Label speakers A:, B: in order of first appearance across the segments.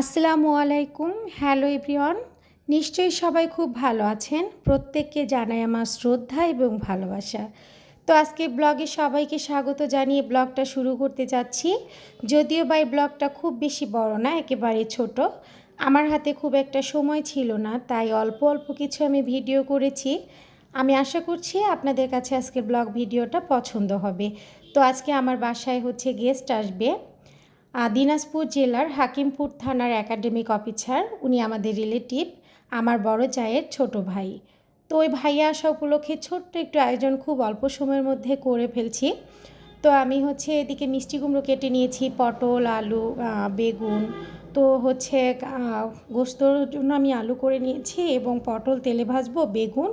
A: আসসালামু আলাইকুম, hello everyone. নিশ্চয়ই সবাই খুব ভালো আছেন। প্রত্যেককে জানাই আমার শ্রদ্ধা এবং ভালোবাসা। তো আজকে ব্লগে সবাইকে স্বাগত জানিয়ে ব্লগটা শুরু করতে যাচ্ছি। যদিও বা এই ব্লগটা খুব বেশি বড় না, একেবারে ছোট। আমার হাতে খুব একটা সময় ছিল না, তাই অল্প অল্প কিছু আমি ভিডিও করেছি। আমি আশা করছি আপনাদের কাছে আজকে ব্লগ ভিডিওটা পছন্দ হবে। তো আজকে আমার বাসায় হচ্ছে গেস্ট আসবে। দিনাজপুর জেলার হাকিমপুর থানার একাডেমিক অফিসার, উনি আমাদের রিলেটিভ, আমার বড় চায়ের ছোট ভাই। তো ওই ভাইয়া আসা উপলক্ষে ছোট্ট একটু আয়োজন খুব অল্প সময়ের মধ্যে করে ফেলছি। তো আমি হচ্ছে এদিকে মিষ্টি কুমড়ো কেটে নিয়েছি, পটল, আলু বেগুন। তো হচ্ছে গোস্তর জন্য আমি আলু করে নিয়েছি এবং পটল, তেলে ভাজবো, বেগুন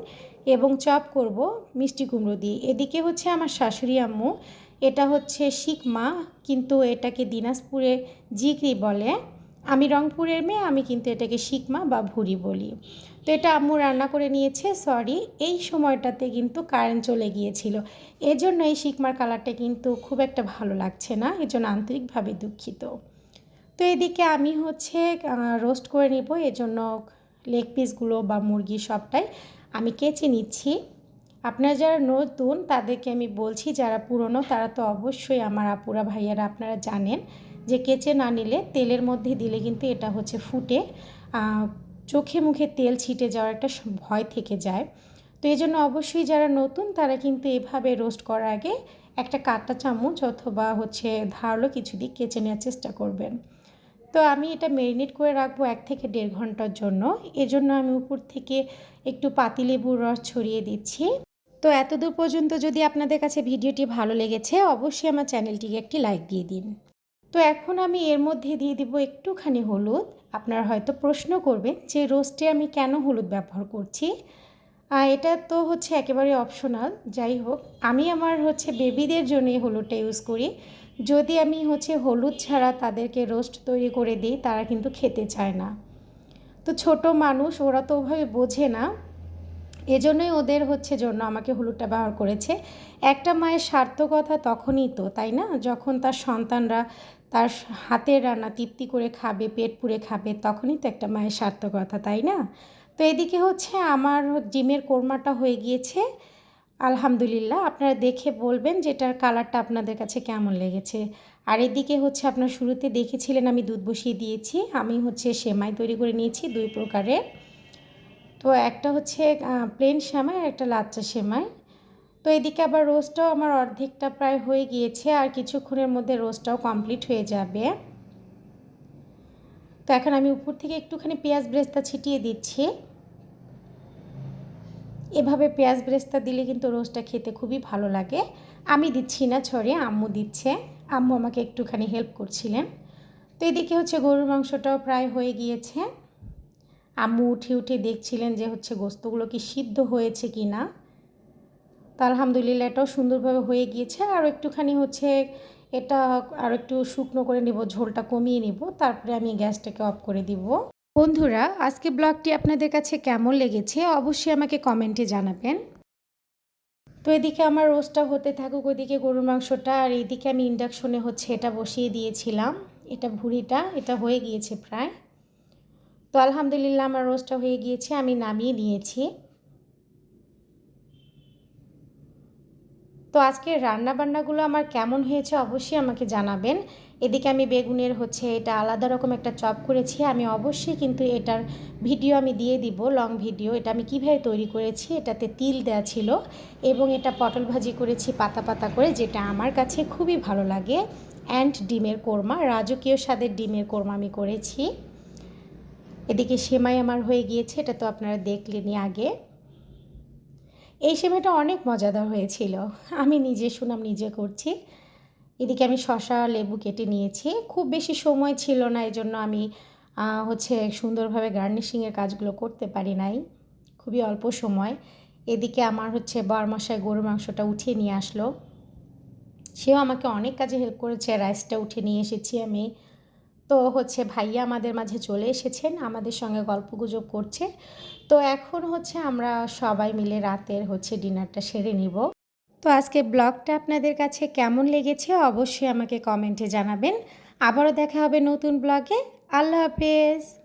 A: এবং চপ করব, মিষ্টি কুমড়ো দিয়ে। এদিকে হচ্ছে আমার শাশুড়ি আম্মু এটা হচ্ছে শিকমা কিন্তু এটাকে দিনাজপুরে জিকরি বলে। আমি রংপুরের মেয়ে, আমি কিন্তু এটাকে শিকমা বা ভুরি বলি। তো এটা আম্মু রান্না করে নিয়েছে সরি এই সময়টাতে কিন্তু কারেন্ট চলে গিয়েছিল। এজন্য এই শিকমার কালারটা কিন্তু খুব একটা ভালো লাগছে না, এজন্য আন্তরিকভাবে দুঃখিত। তো এদিকে আমি হচ্ছে রোস্ট করে নিব, এজন্য লেগ পিসগুলো বা মুরগি সবটাই আমি কেচে নিচ্ছি। আপনারা যারা নতুন, তাদেরকে আমি বলছি, যারা পুরনো, তারা তো অবশ্যই আমার আপুরা ভাইয়ারা আপনারা জানেন যে কেচে না নিলে তেলের মধ্যে দিলে কিন্তু এটা হচ্ছে ফুটে চোখে মুখে তেল ছিটে যাওয়ার একটা ভয় থেকে যায়। তো এই জন্য অবশ্যই যারা নতুন, তারা কিন্তু এভাবে রোস্ট করার আগে একটা কাটা চামচ অথবা হচ্ছে ধারালো কিছু দিক কেচে নেওয়ার চেষ্টা করবেন। তো আমি এটা ম্যারিনেট করে রাখব এক থেকে দেড় ঘণ্টার জন্য। এজন্য আমি উপর থেকে একটু পাতিলেবুর রস ছড়িয়ে দিচ্ছি। তো এতদূর পর্যন্ত যদি আপনাদের কাছে ভিডিওটি ভালো লেগেছে, অবশ্যই আমার চ্যানেলটিকে একটি লাইক দিয়ে দিন। তো এখন আমি এর মধ্যে দিয়ে দিব একটুখানি হলুদ। আপনারা হয়তো প্রশ্ন করবেন যে, রোস্টে আমি কেন হলুদ ব্যবহার করছি? এটা তো হচ্ছে একেবারে অপশনাল, যাই হোক। আমি আমার হচ্ছে বেবিদের জন্য হলুদটা ইউজ করি। যদি আমি হচ্ছে হলুদ ছাড়া তাদেরকে রোস্ট তৈরি করে দিই, তারা কিন্তু খেতে চায় না। তো ছোট মানুষ, ওরা তো ওভাবে বোঝে না। এজন্যই ওদের হচ্ছে জন্য আমাকে হলুদটা ব্যবহার করেছে। একটা মায়ের সার্থকতা তখনই তো, তাই না? যখন তার সন্তানরা তার হাতের রান্না তৃপ্তি করে খাবে, পেট পুড়ে খাবে, তখনই তো একটা মায়ের সার্থকতা, তাই না? তো এদিকে হচ্ছে আমার ডিমের কোরমাটা হয়ে গিয়েছে। আলহামদুলিল্লাহ, আপনারা দেখে বলবেন যেটার কালারটা আপনাদের কাছে কেমন লেগেছে। আর এদিকে হচ্ছে আপনার শুরুতে দেখেছিলেন আমি দুধ বসিয়ে দিয়েছি, আমি হচ্ছে সেমাই তৈরি করে নিয়েছি দুই প্রকারের। তো একটা হচ্ছে প্লেন সেমাই আর একটা লাচ্চা সেমাই। তো এদিকে আবার রোস্টটাও আমার অর্ধেকটা প্রায় হয়ে গিয়েছে আর কিছুক্ষণের মধ্যে রোস্টটাও কমপ্লিট হয়ে যাবে। তো এখন আমি উপর থেকে একটুখানি পেঁয়াজ ব্রেস্তা ছিটিয়ে দিচ্ছি। এভাবে পেঁয়াজ ব্রেস্তা দিলে কিন্তু রোস্টটা খেতে খুবই ভালো লাগে। আমি দিচ্ছি না ছড়ে আম্মু দিচ্ছে। আম্মু আমাকে একটুখানি হেল্প করছিলেন। তো এদিকে হচ্ছে গরুর মাংসটাও প্রায় হয়ে গিয়েছে। আম্মু উঠে উঠে দেখছিলেন যে হচ্ছে গোস্তগুলো কি সিদ্ধ হয়েছে কি না। তো আলহামদুলিল্লাহ এটাও সুন্দরভাবে হয়ে গিয়েছে। আর একটুখানি হচ্ছে এটা আর একটু শুকনো করে নিব, ঝোলটা কমিয়ে নিব, তারপরে আমি গ্যাসটাকে অফ করে দিব। বন্ধুরা, আজকে ব্লগটি আপনাদের কাছে কেমন লেগেছে অবশ্যই আমাকে কমেন্টে জানাবেন। তো এদিকে আমার রোস্টটা হতে থাকুক, ওইদিকে গরুর মাংসটা, আর এইদিকে আমি ইন্ডাকশনে হচ্ছে এটা বসিয়ে দিয়েছিলাম, এটা ভুড়িটা, এটা হয়ে গিয়েছে প্রায়। তো আলহামদুলিল্লাহ আমার রোস্টটা হয়ে গিয়েছে, আমি নামিয়ে নিয়েছি। তো আজকের রান্নাবান্নাগুলো আমার কেমন হয়েছে অবশ্যই আমাকে জানাবেন। এদিকে আমি বেগুনের হচ্ছে এটা আলাদা রকম একটা চপ করেছি, আমি অবশ্যই কিন্তু এটার ভিডিও আমি দিয়ে দিব, লং ভিডিও। এটা আমি কীভাবে তৈরি করেছি, এটাতে তিল দেওয়া ছিল এবং এটা পটল ভাজি করেছি পাতা পাতা করে, যেটা আমার কাছে খুবই ভালো লাগে। অ্যান্ড ডিমের কোরমা, রাজকীয় স্বাদের ডিমের কোরমা আমি করেছি। এদিকে সেমাই আমার হয়ে গিয়েছে, এটা তো আপনারা দেখলেনই আগে। এই সেমাইটা অনেক মজাদার হয়েছিল। আমি নিজে সুনাম নিজে করছি। এদিকে আমি শশা লেবু কেটে নিয়েছি। খুব বেশি সময় ছিল না এই জন্য আমি হচ্ছে সুন্দরভাবে গার্নিশিংয়ের কাজগুলো করতে পারি নাই। খুবই অল্প সময়। এদিকে আমার হচ্ছে বারমাসায় গরুর মাংসটা উঠিয়ে নিয়ে আসলো। সেও আমাকে অনেক কাজে হেল্প করেছে, রাইসটা উঠে নিয়ে এসেছি আমি। তো হচ্ছে ভাইয়া আমাদের মাঝে চলে এসেছেন, আমাদের সঙ্গে গল্পগুজব করছে। তো এখন হচ্ছে আমরা সবাই মিলে রাতের হচ্ছে ডিনারটা সেরে নিব। তো আজকে ব্লগটা আপনাদের কাছে কেমন লেগেছে অবশ্যই আমাকে কমেন্টে জানাবেন। আবারও দেখা হবে নতুন ব্লগে। আল্লাহ হাফেজ।